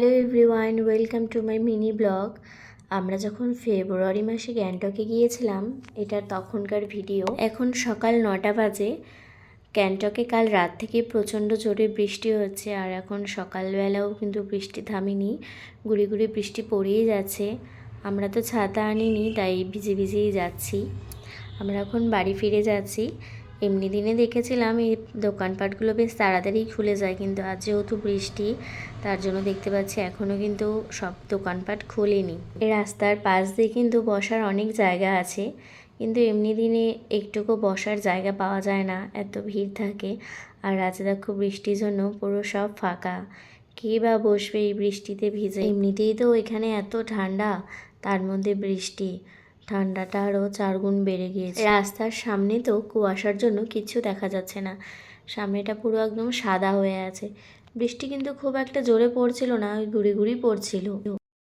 Hello everyone welcome to my mini blog আমরা যখন ফেব্রুয়ারি মাসে গ্যাংটকে গিয়েছিলাম এটা তখনকার ভিডিও। এখন সকাল নটা বাজে। গ্যাংটকে কাল রাত থেকে প্রচণ্ড জোরে বৃষ্টি হচ্ছে, আর এখন সকালবেলাও কিন্তু বৃষ্টি থামেনি। গুড়ি গুড়ি বৃষ্টি পড়েই যাচ্ছে। আমরা তো ছাতা আনিনি, তাই ভিজে ভিজেই যাচ্ছি। আমরা এখন বাড়ি ফিরে যাচ্ছি। এমনি দিনে দেখেছিলাম এই দোকানপাটগুলো বেশ তাড়াতাড়ি খুলে যায়, কিন্তু আজ যেহেতু বৃষ্টি, তার জন্য দেখতে পাচ্ছি এখনও কিন্তু সব দোকানপাট খোলেনি। রাস্তার পাশ দিয়ে কিন্তু বসার অনেক জায়গা আছে, কিন্তু এমনি দিনে একটুকু বসার জায়গা পাওয়া যায় না, এত ভিড় থাকে। আর আজ দেখো বৃষ্টির জন্য পুরো সব ফাঁকা। কে বা বসবে এই বৃষ্টিতে ভিজে? এমনিতেই তো এখানে এত ঠান্ডা, তার মধ্যে বৃষ্টি। ঠান্ডাটা আরও চারগুণ বেড়ে গিয়েছে। রাস্তার সামনে তো কুয়াশার জন্য কিছু দেখা যাচ্ছে না। সামনেটা পুরো একদম সাদা হয়ে আছে। বৃষ্টি কিন্তু খুব একটা জোরে পড়ছিল না, ওই গুড়ি গুড়ি পড়ছিল।